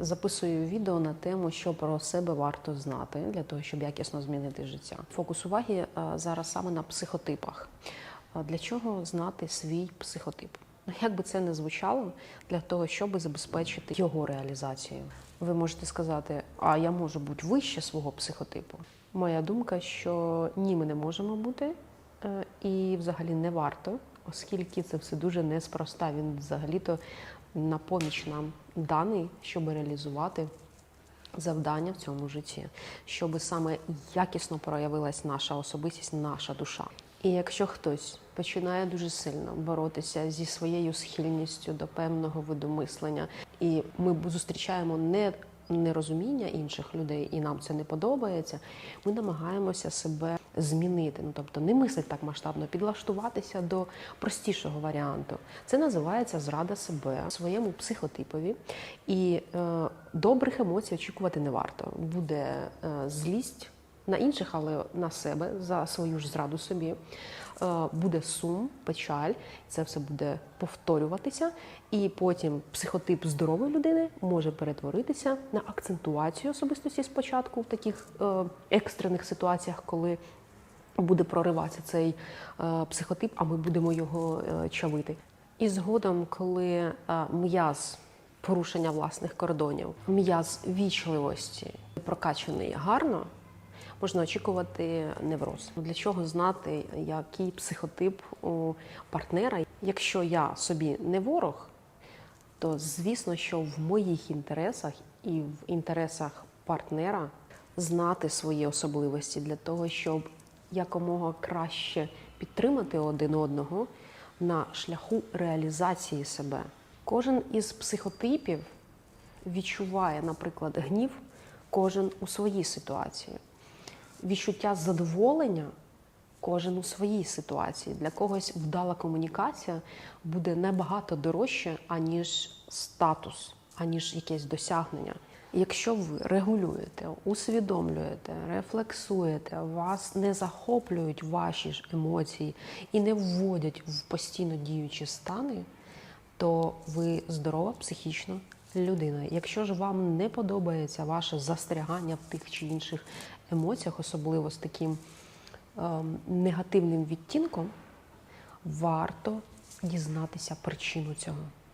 Записую відео на тему, що про себе варто знати для того, щоб якісно змінити життя. Фокус уваги е, зараз саме на психотипах. Для чого знати свій психотип? Ну, як би це не звучало, для того, щоб забезпечити його реалізацію. Ви можете сказати, а я можу бути вище свого психотипу. Моя думка, що ні, ми не можемо бути, е, і взагалі не варто, оскільки це все дуже неспроста. Він взагалі-то на поміч нам даний, щоб реалізувати завдання в цьому житті, щоб саме якісно проявилась наша особистість, наша душа. І якщо хтось починає дуже сильно боротися зі своєю схильністю до певного виду мислення, і ми зустрічаємо не нерозуміння інших людей, і нам це не подобається, ми намагаємося себе змінити. Ну тобто не мислити так масштабно, підлаштуватися до простішого варіанту. Це називається зрада себе своєму психотипові. І е, добрих емоцій очікувати не варто. Буде е, злість на інших, але на себе за свою ж зраду собі. Е, Буде сум, печаль, це все буде повторюватися, і потім психотип здорової людини може перетворитися на акцентуацію особистості спочатку в таких е, екстрених ситуаціях, коли буде прориватися цей е, психотип, а ми будемо його е, чавити. І згодом, коли е, м'яз порушення власних кордонів, м'яз вічливості прокачаний гарно, можна очікувати невроз. Для чого знати, який психотип у партнера? Якщо я собі не ворог, то звісно, що в моїх інтересах і в інтересах партнера знати свої особливості для того, щоб якомога краще підтримати один одного на шляху реалізації себе. Кожен із психотипів відчуває, наприклад, гнів, кожен у своїй ситуації. Відчуття задоволення кожен у своїй ситуації. Для когось вдала комунікація буде набагато дорожче, аніж статус, аніж якесь досягнення. Якщо ви регулюєте, усвідомлюєте, рефлексуєте, вас не захоплюють ваші ж емоції і не вводять в постійно діючі стани, то ви здорова психічно людина. Якщо ж вам не подобається ваше застрягання в тих чи інших емоціях, особливо з таким ем, негативним відтінком, варто дізнатися причину цього.